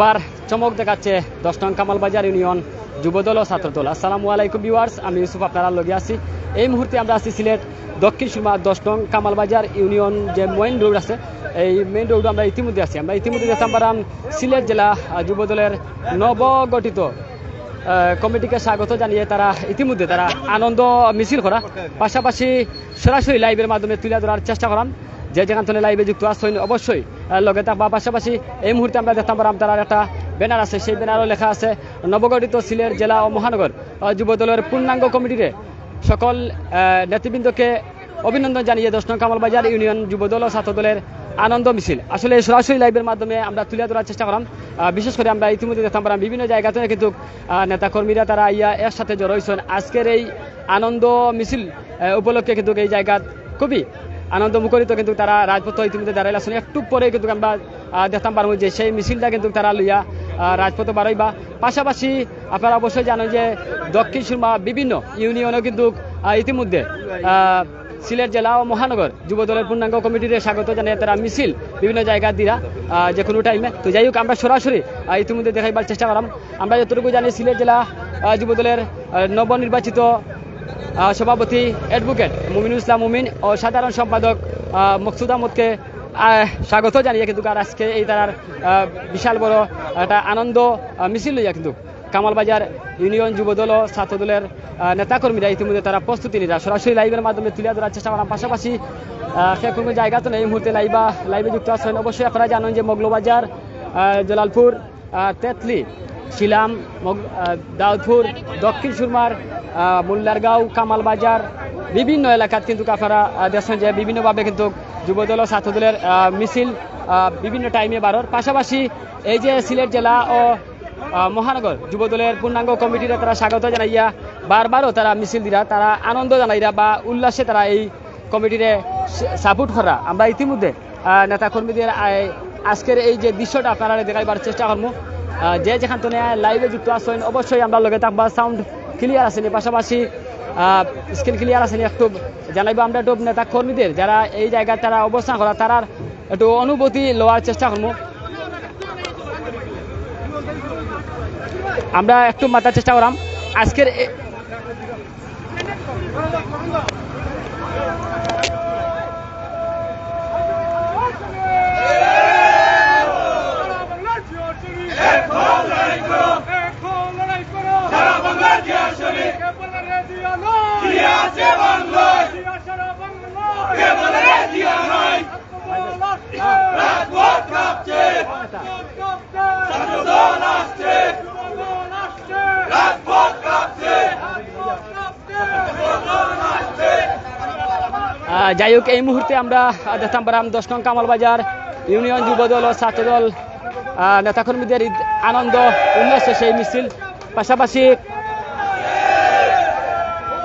বার চমক দেখাচ্ছে দশ নং কামালবাজার ইউনিয়ন যুবদল ও ছাত্রদল। আসসালামু আলাইকুম ভিউয়ার্স আমি ইউসুফ, আপনারা লগে আছি। এই মুহূর্তে আমরা আছি সিলেট দক্ষিণ সীমা দশ নং কামালবাজার ইউনিয়ন যে মেইন রোড আছে, এই মেইন রোড আমরা ইতিমধ্যে আছি। আমরা ইতিমধ্যে দেখতাম পারাম সিলেট জেলা যুবদলের নবগঠিত কমিটিকে স্বাগত জানিয়ে তারা ইতিমধ্যে তারা আনন্দ মিছিল করা। পাশাপাশি সরাসরি লাইভের মাধ্যমে তুলে ধরার চেষ্টা করান। যে যেখান থেকে লাইভে যুক্ত আসছেন অবশ্যই লগে থাকবা। পাশাপাশি এই মুহূর্তে আমরা দেখতাম পারাম তার একটা ব্যানার আছে, সেই ব্যানারও লেখা আছে, নবগঠিত সিলেট জেলা ও মহানগর যুবদলের পূর্ণাঙ্গ কমিটিরে সকল নেতৃবৃন্দকে অভিনন্দন জানিয়ে দশ নং কামালবাজার ইউনিয়ন যুবদল ও ছাত্রদলের আনন্দ মিছিল। আসলে সরাসরি লাইভের মাধ্যমে আমরা তুলে ধরার চেষ্টা করলাম। বিশেষ করে আমরা ইতিমধ্যে দেখতাম পারাম বিভিন্ন জায়গা থেকে কিন্তু নেতাকর্মীরা তারা ইয়া, এর সাথে জড়ো হয়েছেন। আজকের এই আনন্দ মিছিল উপলক্ষে কিন্তু এই জায়গা খুবই আনন্দ মুখরিত কিন্তু তারা রাজপথ ইতিমধ্যে দাঁড়াইল আসলে একটু পরে কিন্তু আমরা দেখতাম পারব যে সেই মিছিলটা কিন্তু তারা লইয়া রাজপথে বাড়াইবা। পাশাপাশি আপনারা অবশ্যই জানেন যে দক্ষিণ সুরমা বিভিন্ন ইউনিয়নও কিন্তু ইতিমধ্যে সিলেট জেলা ও মহানগর যুবদলের পূর্ণাঙ্গ কমিটির স্বাগত জানিয়ে তারা মিছিল বিভিন্ন জায়গা দিরা যে কোনো টাইমে তো যাই হোক আমরা সরাসরি ইতিমধ্যে দেখাইবার চেষ্টা করলাম আমরা যতটুকু জানি সিলেট জেলা আহ, যুবদলের আহ, নবনির্বাচিত সভাপতি অ্যাডভোকেট মুমিনুল ইসলাম মুমিন ও সাধারণ সম্পাদক মকসুদ আহমদকে আহ, স্বাগত জানিয়ে কিন্তু আর আজকে এই তার বিশাল বড় একটা আনন্দ মিছিল লইয়া কিন্তু কামালবাজার ইউনিয়ন যুবদল ও ছাত্রদলের নেতাকর্মীরা ইতিমধ্যে তারা প্রস্তুতি নিরা সরাসরি লাইভের মাধ্যমে তুলে ধরার চেষ্টা করার পাশাপাশি সে কোনো জায়গা তো নেই এই মুহূর্তে লাইভা লাইভে যুক্ত আছেন। অবশ্যই আপনারা জানেন যে মগলবাজার জলালপুর তেতলি, শিলাম দাউদপুর, দক্ষিণ সুরমার মোল্লারগাঁও, কামালবাজার, বিভিন্ন এলাকাত কিন্তু আপনারা দেখছেন যে বিভিন্নভাবে কিন্তু যুবদল ও ছাত্রদলের মিছিল বিভিন্ন টাইমে বাড়ার পাশাপাশি এই যে সিলেট জেলা ও মহানগর যুবদলের পূর্ণাঙ্গ কমিটির তারা স্বাগত জানাইয়া বারবারও তারা মিছিল দিরা, তারা আনন্দ জানাইরা বা উল্লাসে তারা এই কমিটিরে সাপোর্ট করা। আমরা ইতিমধ্যে নেতাকর্মীদের আজকের এই যে দৃশ্যটা আপনারা দেখাইবার চেষ্টা করব যে যেখান থেকে লাইভে যুক্ত আছেন, অবশ্যই আমরা লগে থাকবা। সাউন্ড ক্লিয়ার আসেনি, পাশাপাশি স্ক্রিন ক্লিয়ার আসেনি, একটু জানাইবো আমরা একটু নেতা কর্মীদের। যারা এই জায়গায় তারা অবস্থান করা, তারার একটু অনুভূতি লওয়ার চেষ্টা করব আমরা একটু মাথার চেষ্টা করলাম আজকের আহ, যাই হোক এই মুহূর্তে আমরা দেখতাম পারাম দশ নং কামালবাজার ইউনিয়ন যুবদল ও ছাত্রদল নেতাকর্মীদের ঈদ আনন্দ উল্লাসে সেই মিছিল। পাশাপাশি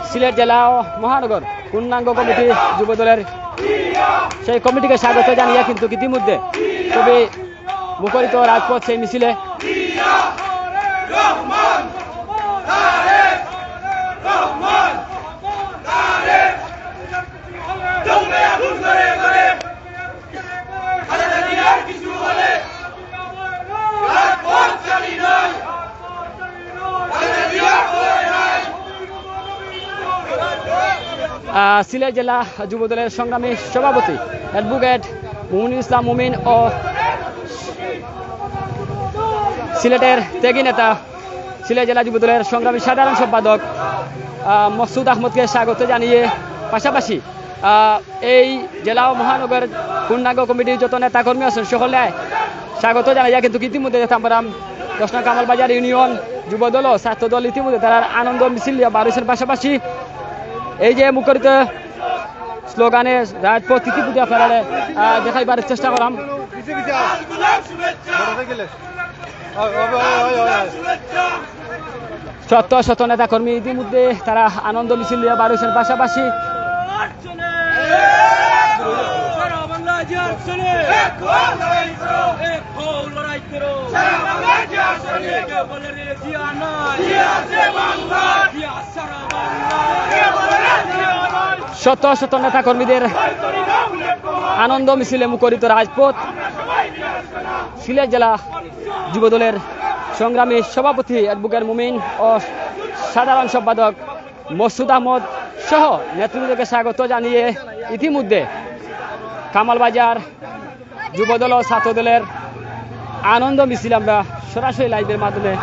সিলেট জেলা ও মহানগর পূর্ণাঙ্গ কমিটি যুবদলের সেই কমিটিকে স্বাগত জানিয়ে কিন্তু ইতিমধ্যে খুবই মুখরিত রাজপথ সেই মিছিলে সিলেট জেলা যুবদলের সংগ্রামী সভাপতি অ্যাডভোকেট মুমিনুল ইসলাম মুমিন ও সিলেটের ত্যাগী নেতা সিলেট জেলা যুবদলের সংগ্রামী সাধারণ সম্পাদক আহ, মকসুদ আহমদকে স্বাগত জানিয়ে পাশাপাশি এই জেলা ও মহানগর পূর্ণাঙ্গ কমিটির যত নেতাকর্মী আছেন সকলে স্বাগত জানাই কিন্তু ইতিমধ্যে দেখতাম পারাম দশনা কামালবাজার ইউনিয়ন যুবদল ও ছাত্রদল ইতিমধ্যে তারা আনন্দ মিছিল বারোশের পাশাপাশি এই যে মুখরিত স্লোগানে রাজপথ ইতিমধ্যে আপনারা দেখাইবার চেষ্টা করাম। শত শত নেতা কর্মী ইতিমধ্যে তারা আনন্দ মিছিল নিয়ে। বারোশের পাশাপাশি শত শত নেতা কর্মীদের আনন্দ মিছিলে মুখরিত রাজপথ। সিলেট জেলা যুবদলের সংগ্রামী সভাপতি অ্যাডভোকেট মুমিন ও সাধারণ সম্পাদক মসুদ আহমদ সহ নেতৃত্বকে স্বাগত জানিয়ে ইতিমধ্যে কামালবাজার যুবদল ও ছাত্রদলের আনন্দ মিছিল আমরা সরাসরি লাইভের মাধ্যমে।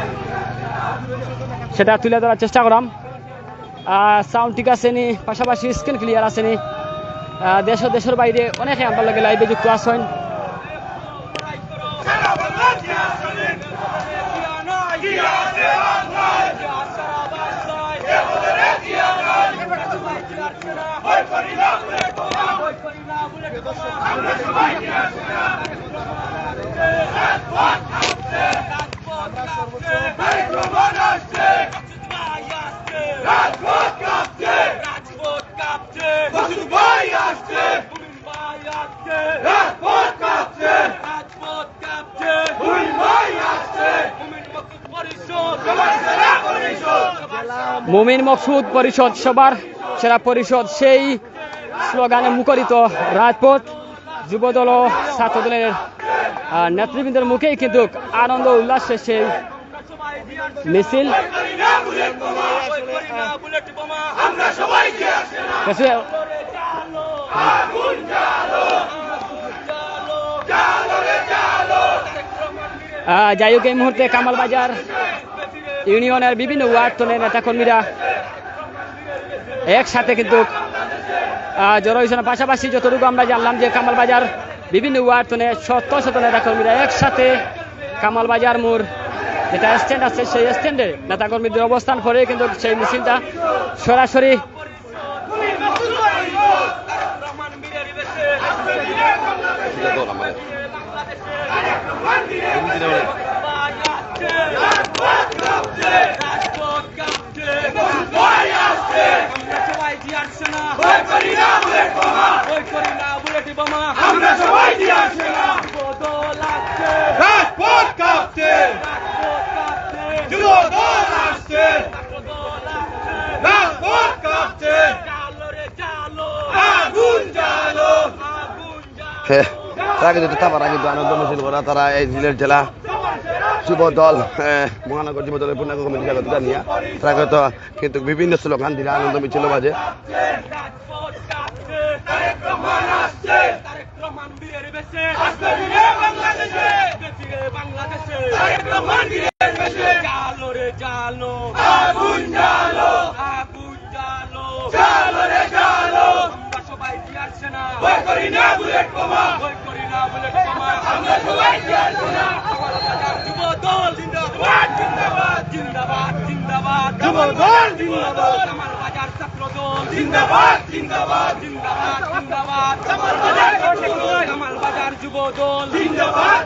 সেটা তুলে ধরার চেষ্টা করলাম। সাউন্ড ঠিক আছে নি পাশাপাশি স্ক্রিন ক্লিয়ার আছে নি দেশ দেশের বাইরে অনেকে আমার লগে লাইভে যুক্ত পরিষদ মুমিন মকসুদ পরিষদ সবার সেরা পরিষদ সেই স্লোগানে মুখরিত রাজপথ যুবদল ও ছাত্রদলের নেতৃবৃন্দের মুখেই কিন্তু আনন্দ উল্লাসে সেই মিছিল। যাই হোক এই মুহূর্তে কামালবাজার ইউনিয়নের বিভিন্ন ওয়ার্ড তলের নেতাকর্মীরা একসাথে কিন্তু জড়ো পাশাপাশি যতটুকু আমরা জানলাম যে কামালবাজার বিভিন্ন ওয়ার্ড তলে শত শত নেতাকর্মীরা একসাথে কামালবাজার মোড় যেটা স্ট্যান্ড আছে সেই স্ট্যান্ডে নেতাকর্মীদের অবস্থান করে কিন্তু সেই মিছিলটা সরাসরি বীরের বেশে ভাই আসছে রাজপথ কাঁপছে রাজপথ কাঁপছে ভাই আসছে আমরা সবাই জি আসছে না ভয় করি না বুলেট বোমা ভয় করি না বুলেট বোমা আমরা সবাই জি আসছে বদল আসছে রাজপথ কাঁপছে। রাজপথ কাঁপছে যুবদল আসছে। রাজপথ কাঁপছে। চালো রে চালো আগুন জ্বালো। আগুন জ্বালো তারা কিন্তু তারা কিন্তু আনন্দ মিছিল করা তারা এই সিলেট জেলা। যুব দল হ্যাঁ, মহানগর যুব দলের পূর্ণাঙ্গ কমিটি স্বাগত জানিয়া তারা কিন্তু বিভিন্ন স্লোগান দিলে আনন্দ মিছিল বাজে। রাজপথ কাঁপছে তারেক রহমান আসছে তারেক রহমান বীরের বেশে আসবে ফিরে বাংলাদেশে ফিরে বাংলাদেশে তারেক রহমান বীরের বেশে জালো রে জালো আগুন জালো আগুন জালো জালো রে জালো আমরা সবাই কি আসছে না ভয় করি না বুলেট বোমা ভয় করি না বুলেট বোমা আমরা সবাই কি আসছে না আমার বাজার যুব দল জিন্দাবাদ জিন্দাবাদ জিন্দাবাদ জিন্দাবাদ। জিন্দাবাদ। আমার বাজার ছাত্র জিন্দাবাদ। জিন্দাবাদ। জিন্দাবাদ। জিন্দাবাদ। আমার বাজার ছাত্র আমার বাজার জিন্দাবাদ।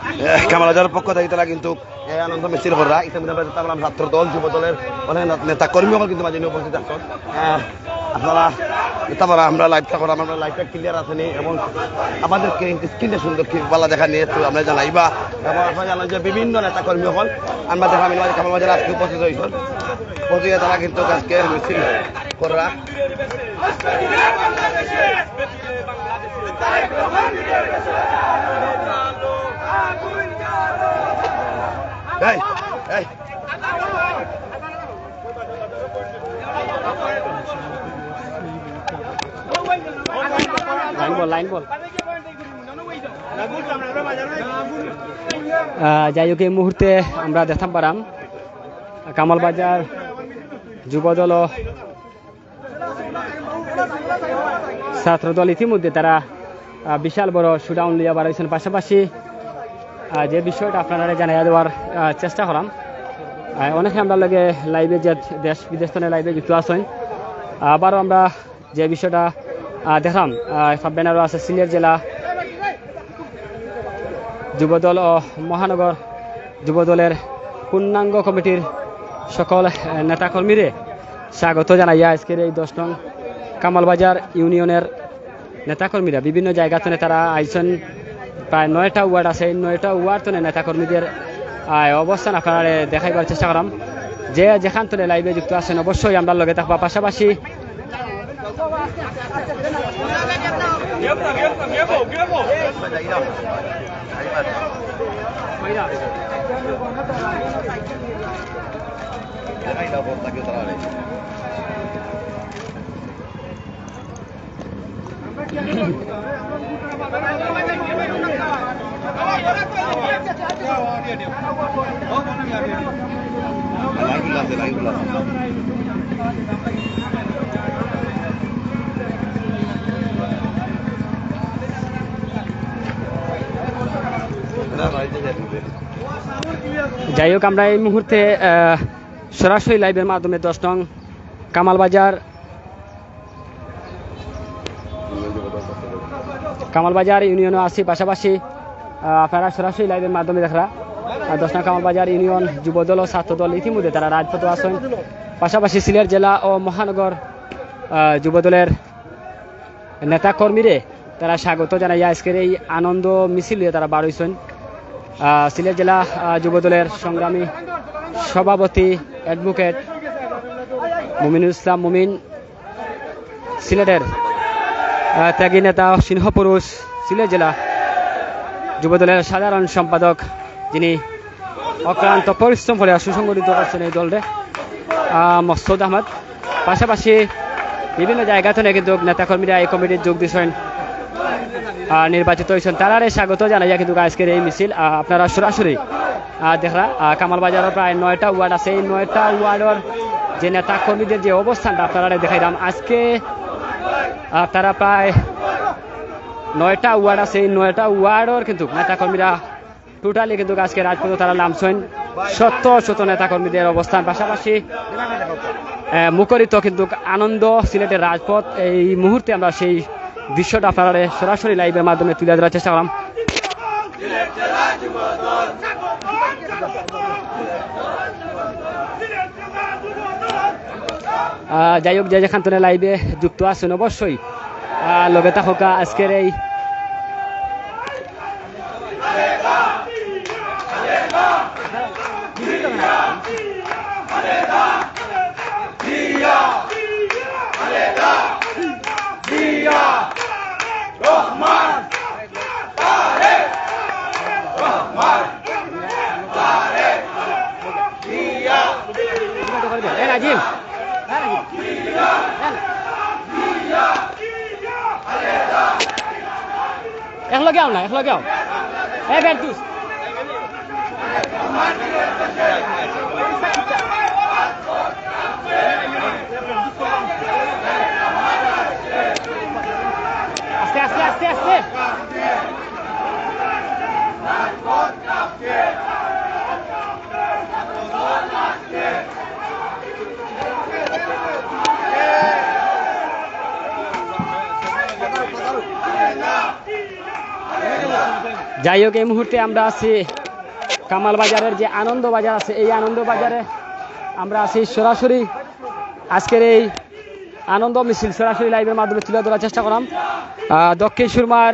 কামালাজার পক্ষ থেকে তারা কিন্তু এই আনন্দ মিছিল করা ইসলাম আমরা দেখতে ছাত্র দল যুব দলের অনেক নেতা কর্মী কিন্তু মাঝে উপস্থিত আছেন। আপনারা তারপরে আমরা লাইভটা করাম আমরা লাইভটা ক্লিয়ার আছে নি এবং আমাদের স্ক্রিনে সুন্দর পালা দেখা নিয়ে তো আমরা জানাই। বা এবং আপনারা জানাই যে বিভিন্ন নেতা কর্মী হল, আমরা দেখা মিলবাজ কামাল বাজার আজকে উপস্থিত হয়েছেন উপস্থিত তারা কিন্তু আজকে মিছিল করা। আসবে ফিরে যাই হোক, এই মুহূর্তে আমরা দেখতাম পারাম। কামালবাজার যুবদল ও ছাত্রদল ইতিমধ্যে তারা বিশাল বড় শুডাউন লিয়া বাড়াইছেন পাশাপাশি যে বিষয়টা আপনারা জানাই দেওয়ার চেষ্টা করলাম অনেকে আমরা লাগে লাইভে যে দেশ, বিদেশ লাইভে যুক্ত আছেন আবারও আমরা যে বিষয়টা আহ, দেখলাম ব্যানারও আছে সিলেট জেলা যুবদল ও মহানগর যুবদলের পূর্ণাঙ্গ কমিটির সকল নেতাকর্মীরে স্বাগত জানাইয়া আজকের এই দশ নং কামালবাজার ইউনিয়নের নেতাকর্মীরা বিভিন্ন জায়গা থেকে তারা আইসন প্রায় নয়টা ওয়ার্ড আছে। এই নয়টা ওয়ার্ড থেকে নেতাকর্মীদের অবস্থান আপনারা দেখাইবার চেষ্টা করাম। যে যেখান থেকে লাইভে যুক্ত আছেন অবশ্যই আমরা লগে থাকবা। পাশাপাশি Kiếm thằng, kiếm thằng, kiếm bổ, kiếm bổ. Phải đấy Lagi ulas, lagi ulas. যাই হোক, আমরা এই মুহূর্তে সরাসরি লাইভের মাধ্যমে দশ নং কামালবাজার কামালবাজার ইউনিয়নও আছি পাশাপাশি আপনারা সরাসরি লাইভের মাধ্যমে দেখরা দশ নং কামালবাজার ইউনিয়ন যুবদল ও ছাত্রদল ইতিমধ্যে তারা রাজপথ আছেন পাশাপাশি সিলেট জেলা ও মহানগর যুবদলের নেতা কর্মীরে তারা স্বাগত জানাই। আজকের এই আনন্দ মিছিল তারা বার সিলেট জেলা যুবদলের সংগ্রামী সভাপতি অ্যাডভোকেট মুমিনুল ইসলাম মুমিন সিলেটের ত্যাগী নেতা সিংহপুরুষ সিলেট জেলা যুবদলের সাধারণ সম্পাদক যিনি অক্লান্ত পরিশ্রম করে সুসংগঠিত করছেন এই দলরে আহ, মকসুদ আহমদ। পাশাপাশি বিভিন্ন জায়গা থেকে কিন্তু নেতাকর্মীরা এই কমিটির যোগ দিয়েছেন। নির্বাচিত হয়েছেন তারারে স্বাগত জানাইয়া কিন্তু আজকের এই মিছিল আপনারা সরাসরি দেখরা আহ, কামালবাজারের প্রায় নয়টা ওয়ার্ড আছে। এই নয়টা ওয়ার্ডের যে নেতা কর্মীদের যে অবস্থানটা আপনারা দেখাইলাম। আজকে তারা প্রায় নয়টা ওয়ার্ড আছে। এই নয়টা ওয়ার্ডের কিন্তু নেতা কর্মীরা টোটালি কিন্তু আজকে রাজপথে তারা নামছেন। শত শত নেতা কর্মীদের অবস্থান। পাশাপাশি মুখরিত কিন্তু আনন্দ সিলেটের রাজপথ। এই মুহূর্তে আমরা সেই দৃশ্যটা আপনারা সরাসরি লাইভের মাধ্যমে তুলে ধরার চেষ্টা করলাম। যাই হোক, যে যেখান থেকে লাইভে যুক্ত আছেন অবশ্যই লগে থাকা আজকের এই Najim. Lan Najim. Lan. Yang lo gaun lah, yang lo gaun. Eh, Bertus. যাই হোক, এই মুহূর্তে আমরা আছি কামাল বাজারের যে আনন্দ বাজার আছে, এই আনন্দ বাজারে আমরা আছি সরাসরি। আজকের এই আনন্দ মিছিল সরাসরি লাইভের মাধ্যমে তুলে ধরার চেষ্টা করলাম দক্ষিণ সুরমার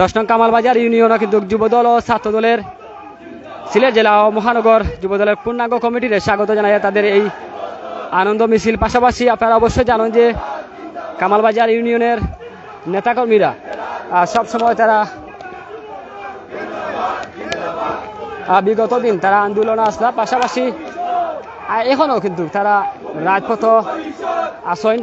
দশ নং কামাল বাজার ইউনিয়নও কিন্তু যুবদল ও ছাত্রদলের সিলেট জেলা ও মহানগর যুবদলের পূর্ণাঙ্গ কমিটির স্বাগত জানাই তাদের এই আনন্দ মিছিল। পাশাপাশি আপনারা অবশ্যই জানেন যে কামালবাজার ইউনিয়নের নেতাকর্মীরা সবসময় তারা বিগত দিন তারা আন্দোলনে আসলা পাশাপাশি আহ, এখনও কিন্তু তারা রাজপথ আসেন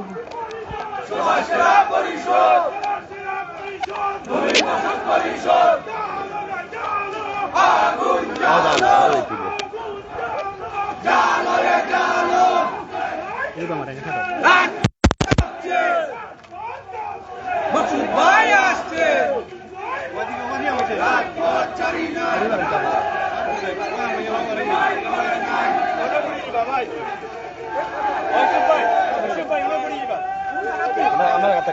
ভাই আমার কাছে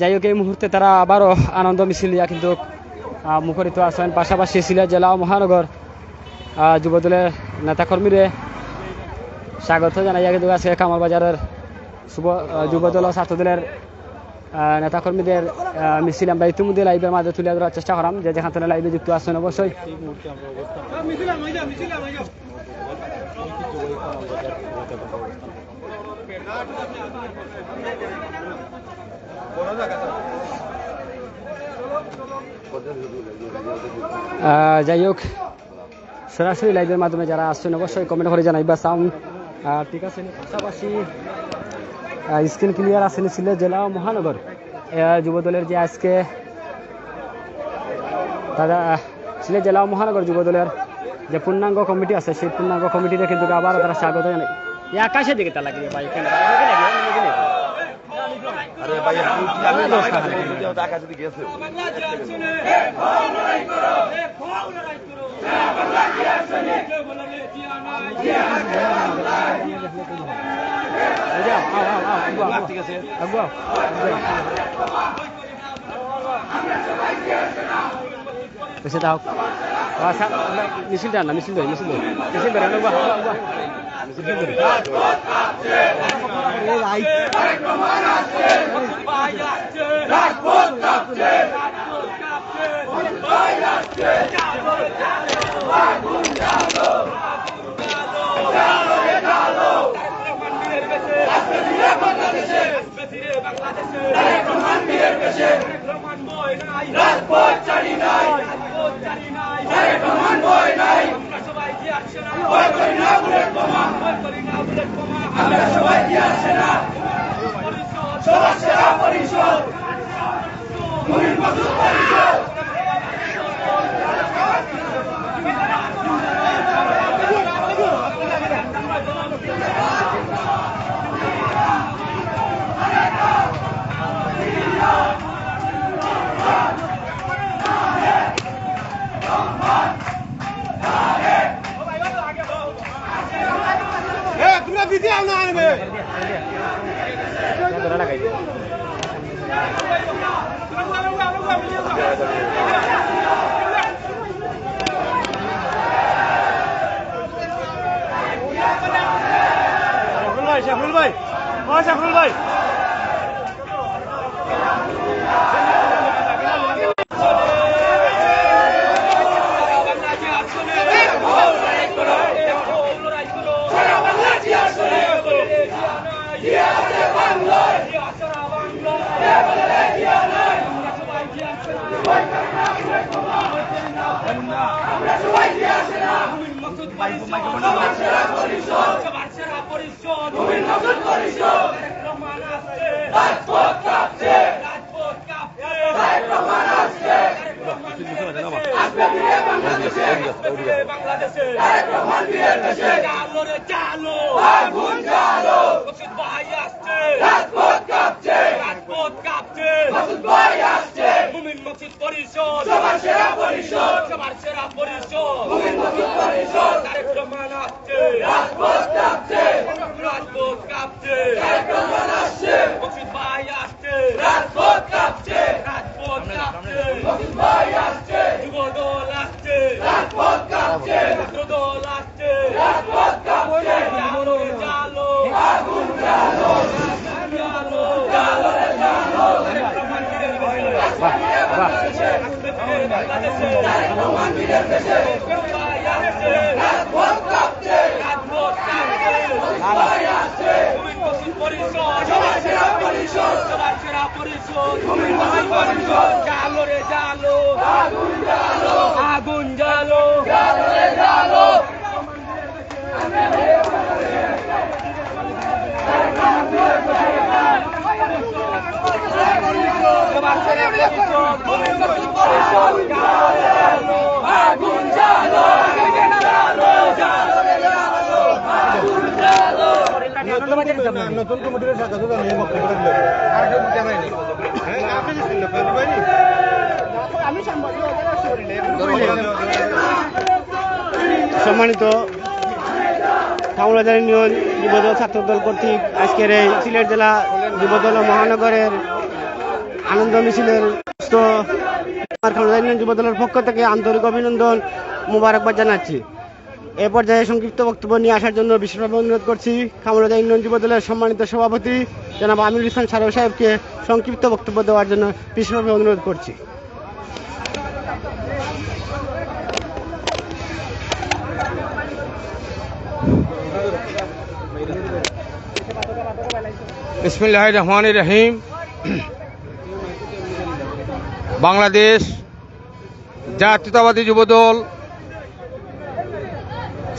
যাই হোক, এই মুহূর্তে তারা আবারও আনন্দ মিছিল দিয়া কিন্তু মুখরিত আছেন পাশাপাশি সিলেট জেলা ও মহানগর যুবদলের নেতাকর্মীরে স্বাগত জানাই কিন্তু আজকে কামাল বাজারের যুবদল ও ছাত্রদলের নেতাকর্মীদের মিছিল আমরা ইতিমধ্যে লাইভের মাঝে তুলে ধরার চেষ্টা করাম। যে যেখান থেকে লাইভে যুক্ত আছেন অবশ্যই। যাই হোক, সরাসরি লাইভের মাধ্যমে যারা আসছেন, অবশ্যই কমেন্ট করে জানাইবা সাউন্ড ঠিক আছে, পাশাপাশি স্ক্রিন ক্লিয়ার আসেন সিলেট জেলা মহানগর। যুবদলের যে আজকে, দাদা সিলেট জেলা মহানগর যুবদলের যে পূর্ণাঙ্গ কমিটি আছে, সেই পূর্ণাঙ্গ কমিটিতে কিন্তু আবার তারা স্বাগত জানাই। আকাশের দিকে তা লাগিয়ে ভাই আরে ভাই আমি আমি টাকা যদি গেছে বাংলা জানছনে এক হও লড়াই করো এক হও লড়াই করো বাংলা জানছনে কে বললে জিয়া নাই জিয়া ঠিক আছে বেশি দাও মিছিল দেন না মিছিল ধরে মিছিল ধরে মিছিল ধরে আনবা আনবা মিছিল ধরে ভাই আসছে রাজপথ চারি নাই রাজপথ চারি নাই রহমান বই নাই আমরা সবাই কি আসছে না ভয় করি না বুলেট বোমা আমরা সবাই ধরে লাগাই বাংলা জি আসলে এক হও লড়াই করো এক হও লড়াই করো সারা বাংলা জি আসলে জিয়া নাই জিয়া আছে বাংলায় জিয়া সারা বাংলায় জিয়া বলে জিয়া নাই আমরা সবাই জি আসছে না ভয় করি না ভয় করি না আমরা সবাই জি আসছে না মুমিন মাসুদ পরিষদ সবার সেরা পরিষদ সবার সেরা পরিষদ মুমিন মাসুদ পরিষদ রহমান আসছে রাজপথ কাঁপছে রাজপথ কাঁপছে পরিষদ সবার সেরা পরিষদ সবার সেরা পরিষদ পরিষদ রহমান আসছে রাজপথ কাঁপছে রাজপথ কাঁপছে তারেক রহমান আসছে মাসুদ ভাই আসছে রাজপথ কাঁপছে রাজপথ কাঁপছে মাসুদ ভাই আসছে যুবদল আসছে রাজপথ কাঁপছে ছাত্রদল আসছে রাজপথ কাঁপছে জালো রে জালো আগুন জালো জালো জালো রে জালো রহমান বীরের বেশে আসবে ফিরে বাংলাদেশে রহমান বীরের বেশে ভাই আসছে রাজপথ কাঁপছে রাজপথ কাঁপছে ভাই আসছে মুমিন মাসুদ পরিষদ সবার সেরা পরিষদ সবার সেরা পরিষদ মুমিন মাসুদ পরিষদ জালো রে জালো আগুন জালো আগুন জালো রে জালো সবার সেরা পরিষদ মুমিন মাসুদ পরিষদ জালো রে জালো আগুন জালো জালো জালো রে জালো আগুন জালো নতুন কমিটির স্বাগত জানিয়ে বক্তব্য দিলেন আর কেউ জানায়নি হ্যাঁ আপনি দিচ্ছেন পাইনি সম্মানিত কামরাজার ইউনিয়ন যুবদল ছাত্রদল কর্তৃক আজকের এই সিলেট জেলা যুবদল ও মহানগরের আনন্দ মিছিলের যুবদলের পক্ষ থেকে আন্তরিক অভিনন্দন মোবারকবাদ জানাচ্ছি। এ পর্যায়ে সংক্ষিপ্ত বক্তব্য নিয়ে আসার জন্য বিশেষভাবে অনুরোধ করছি খামরদা ইউনিয়ন যুব দলের সম্মানিত সভাপতি, জনাব আমিরুল ইসলাম সারো সাহেবকে সংক্ষিপ্ত বক্তব্য দেওয়ার জন্য বিশেষভাবে অনুরোধ করছি। বিসমিল্লাহ রহমান রহিম। বাংলাদেশ জাতীয়তাবাদী যুবদল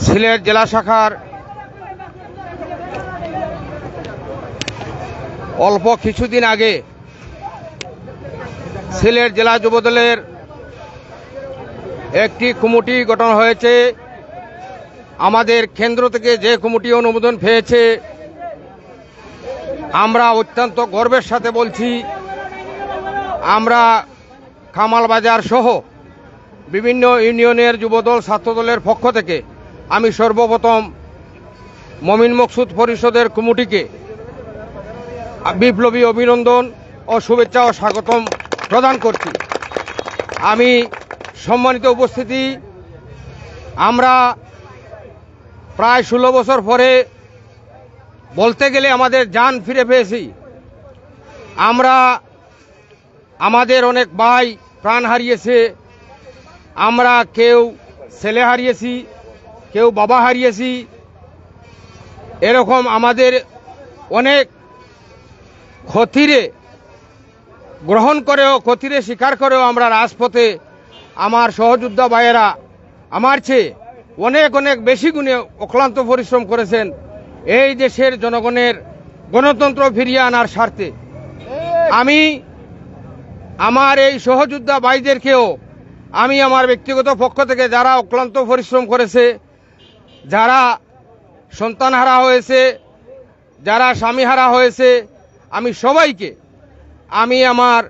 সিলেট জেলা শাখার অল্প কিছুদিন আগে সিলেট জেলা যুবদলের একটি কমিটি গঠন হয়েছে। আমাদের কেন্দ্র থেকে যে কমিটি অনুমোদন পেয়েছে, আমরা অত্যন্ত গর্বের সাথে বলছি, আমরা কামাল বাজার সহ বিভিন্ন ইউনিয়নের যুবদল, ছাত্রদলের পক্ষ থেকে আমি সর্বপ্রথম মমিন মকসুদ পরিষদের কমিটিকে বিপ্লবী অভিনন্দন ও শুভেচ্ছা ও স্বাগতম প্রদান করছি। আমি সম্মানিত উপস্থিতি, আমরা প্রায় ষোলো বছর পরে বলতে গেলে আমাদের যান ফিরে পেয়েছি। আমরা, আমাদের অনেক ভাই প্রাণ হারিয়েছে, আমরা কেউ ছেলে হারিয়েছি কেউ বাবা হারিয়েছি, এরকম আমাদের অনেক ক্ষতিরে গ্রহণ করেও, ক্ষতিরে স্বীকার করেও আমরা রাজপথে আমার সহযোদ্ধা ভাইয়েরা আমার চেয়ে অনেক অনেক বেশি গুণে অক্লান্ত পরিশ্রম করেছেন এই দেশের জনগণের গণতন্ত্র ফিরিয়ে আনার স্বার্থে। আমি আমার এই সহযোদ্ধা ভাইদেরকেও, আমি আমার ব্যক্তিগত পক্ষ থেকে যারা অক্লান্ত পরিশ্রম করেছে যারা সন্তান হারা হয়েছে, যারা স্বামী হারা হয়েছে, আমি সবাইকে, আমি আমার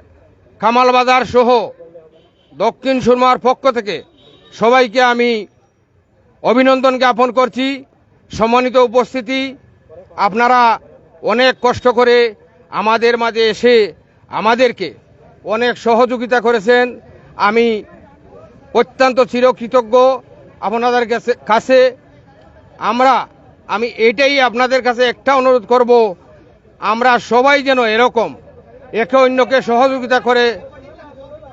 কামাল বাজার সহ দক্ষিণ সুরমার পক্ষ থেকে সবাইকে আমি অভিনন্দন জ্ঞাপন করছি। সম্মানিত উপস্থিতি, আপনারা অনেক কষ্ট করে আমাদের মাঝে এসে আমাদেরকে অনেক সহযোগিতা করেছেন। আমি অত্যন্ত চিরকৃতজ্ঞ। আপনাদের কাছে আমরা, আমি এটাই আপনাদের কাছে একটা অনুরোধ করব, আমরা সবাই যেন এরকম একে অন্যকে সহযোগিতা করে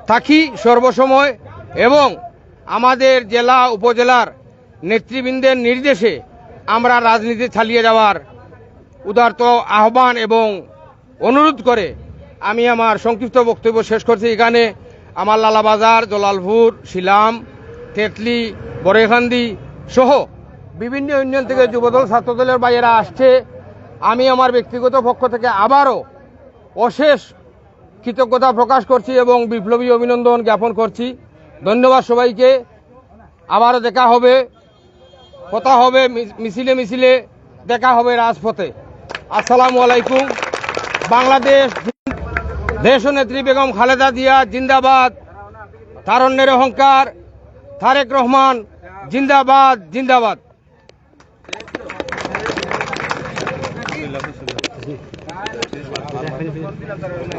থাকি সর্বসময় এবং আমাদের জেলা উপজেলার নেতৃবৃন্দের নির্দেশে আমরা রাজনীতি চালিয়ে যাওয়ার উদারত আহ্বান এবং অনুরোধ করে আমি আমার সংক্ষিপ্ত বক্তব্য শেষ করছি। এখানে আমার লালাবাজার জলালপুর শিলাম, তেতলি বরেখান্দি সহ বিভিন্ন ইউনিয়ন থেকে যুবদল, ছাত্রদলের বাইরা আসছে। আমি আমার ব্যক্তিগত পক্ষ থেকে আবারও অশেষ কৃতজ্ঞতা প্রকাশ করছি এবং বিপ্লবী অভিনন্দন জ্ঞাপন করছি। ধন্যবাদ সবাইকে। আবারও দেখা হবে, কথা হবে মিছিলে মিছিলে দেখা হবে রাজপথে। আসসালামু আলাইকুম। বাংলাদেশ দেশ নেত্রী বেগম খালেদা জিয়া, জিন্দাবাদ। তারণ্যের অহংকার, তারেক রহমান, জিন্দাবাদ জিন্দাবাদ। la tarde.